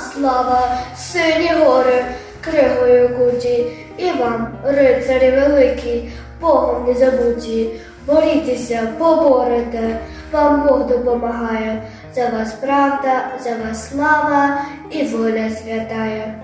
слава, сині гори, кригою куті, і вам, рицарі великі, Богом не забуті, борітеся, поборете, вам Бог допомагає, за вас правда, за вас слава і воля святая.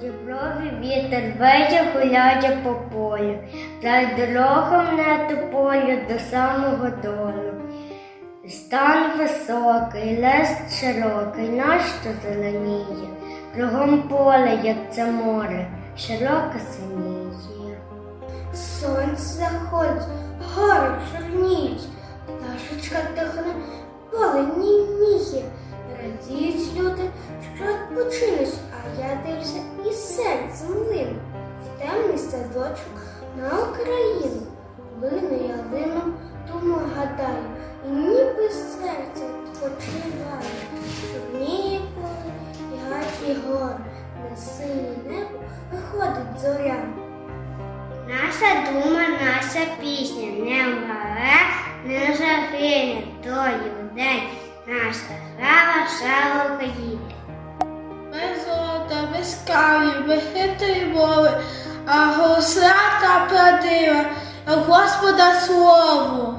Діброві вітер веє гуляє по полю, дай дорогу мене до полю до самого долу. Стан високий, лес широкий, нащо зеленіє, кругом поле, як це море, широке синіє. Сонце заходить, гори чорніють, пташечка тихне, поле німіє. Радіють люди, що відпочинуть, а я дивлюся і серцем лину. В темний садочок на Україну. Лину я і ніби серце відпочиває. Чорніє поле, і гарні гори, на синє небо виходить зоря. Наша дума, наша пісня не вмре, не загине тою день. Наша слава, слава Україні. Без золота, без каві, без хитрої мови, а гусрака правдива, а Господа слово.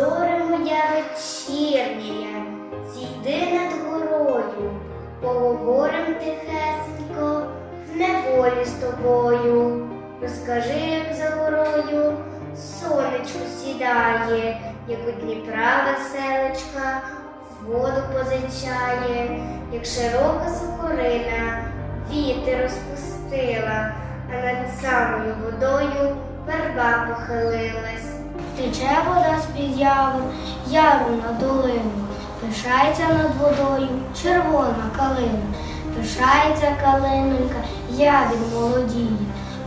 Зоре моя вечірня, зійди над горою, поговорим тихесенько в неволі з тобою. Розкажи, як за горою сонечко сідає, як у Дніпра веселечка, воду позичає, як широка сокорина, вітер розпустила, а над самою водою верба похилилась. Тече вода з-під яву, яру на долину, пишається над водою червона калина, пишається калинонька, я від молодіє,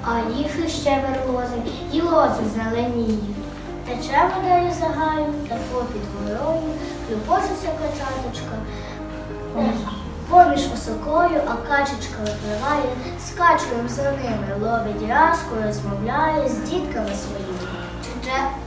а їх іще верлози, і лози зеленіє. Тече вода із загаю, та попід горою, клюпочеться качаточка. Поміж осокою, а качечка випливає, скачуєм за ними, ловить рязку, розмовляє з дітками своїми.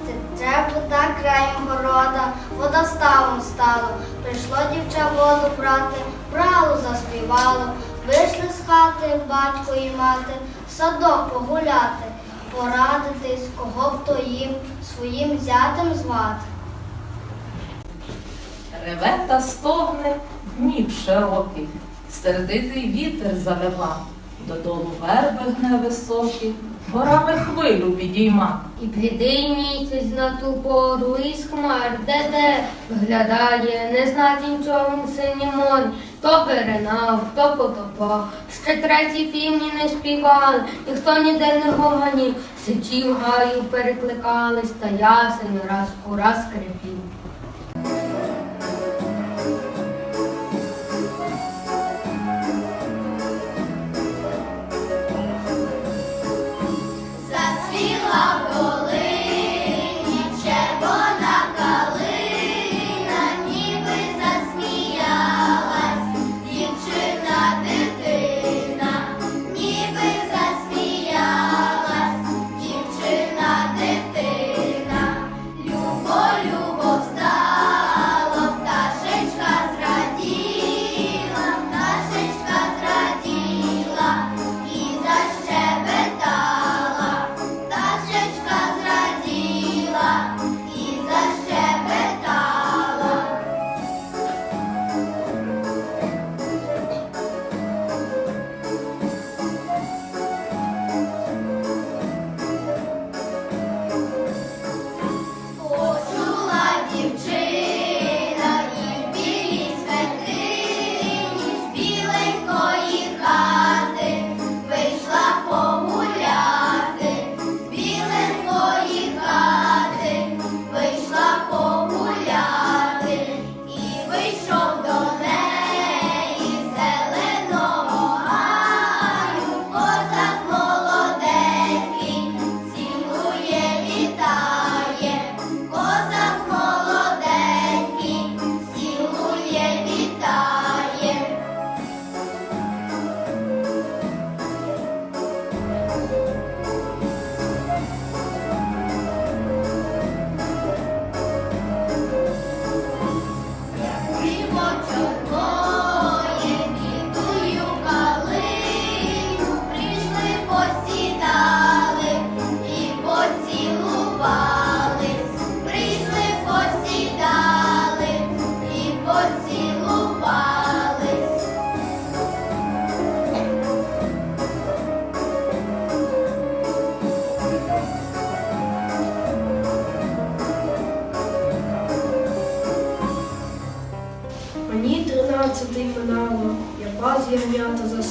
Тече, вода краєм города, водоставом стало. Прийшло дівча воду брати, брало заспівало. Вийшли з хати батько і мати, в садок погуляти, порадитись, кого б то їм своїм зятем звати. Реве та стогне днів широкий, сердитий вітер завела, додолу верби гне високі, горами хвилю підійма. І блідий місяць на ту пору із хмар, де де виглядає, не знати нічого синій море, хто перенав, хто потопав, ще треті півні не співали, ніхто ніде не гомонів, сичі в гаю перекликались, та ясень раз у раз скрипів.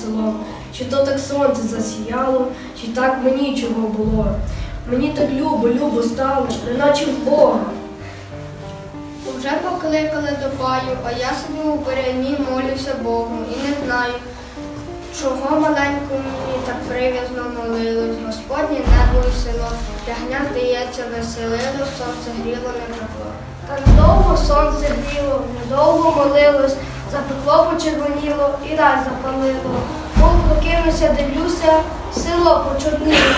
Селом. Чи то так сонце засіяло, чи так мені чого було. Мені так любо, любо стало, неначе в Бога. Уже покликали до паю, а я собі у перейні молюся Богу і не знаю, чого маленьку мені так прив'язно молилось. Господнє небо і село, ягня, здається, веселило, сонце гріло, не пекло. Та недовго сонце гріло, недовго молилось, запекло почервоніло і раз запалило. Мов прокинувся, дивлюся, село почорніло,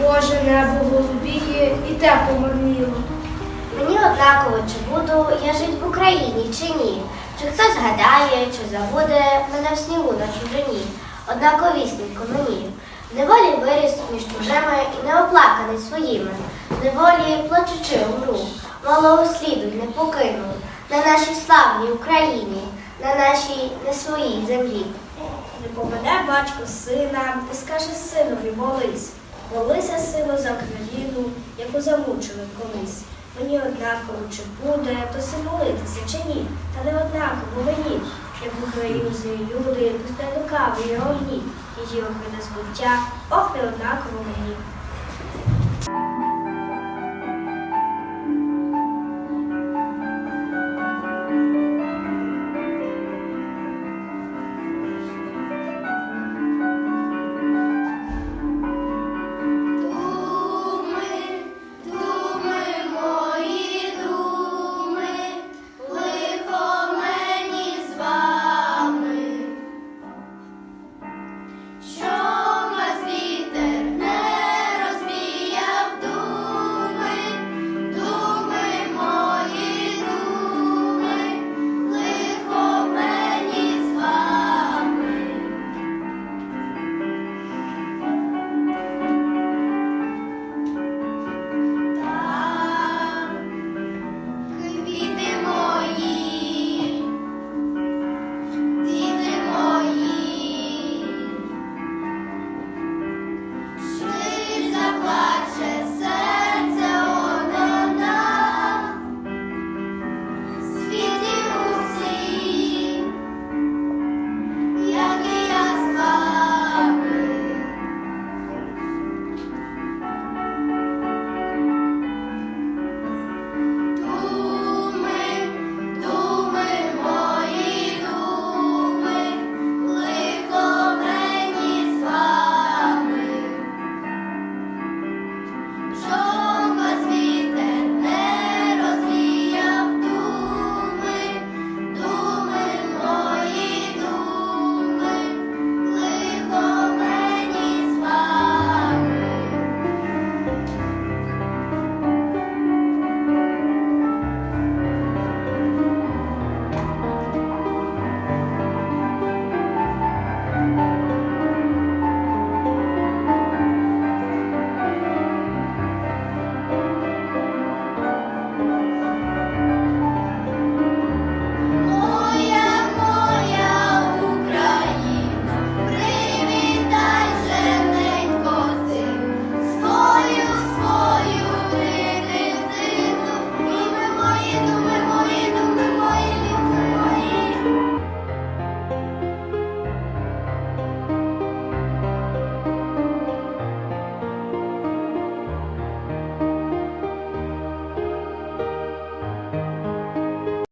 Боже небо голубіє і те помарніло. Мені однаково, чи буду я жити в Україні, чи ні. Чи хтось згадає, чи забуде мене в снігу на чужині. Однаковісненько мені. Неволі виріс між чужими і неоплаканий своїми. Неволі плачучи умру, малого сліду й не покину. На нашій славній Україні, на нашій не своїй землі. Не поведе батько сина і скаже синові молись. Молися, сину, за країну, яку замучили колись. Мені однаково, чи буде, то си молитися, чи ні. Та не однаково мені, як в Україну люди, пусте лукаві огні, її охране збуття, ох, не однаково мені.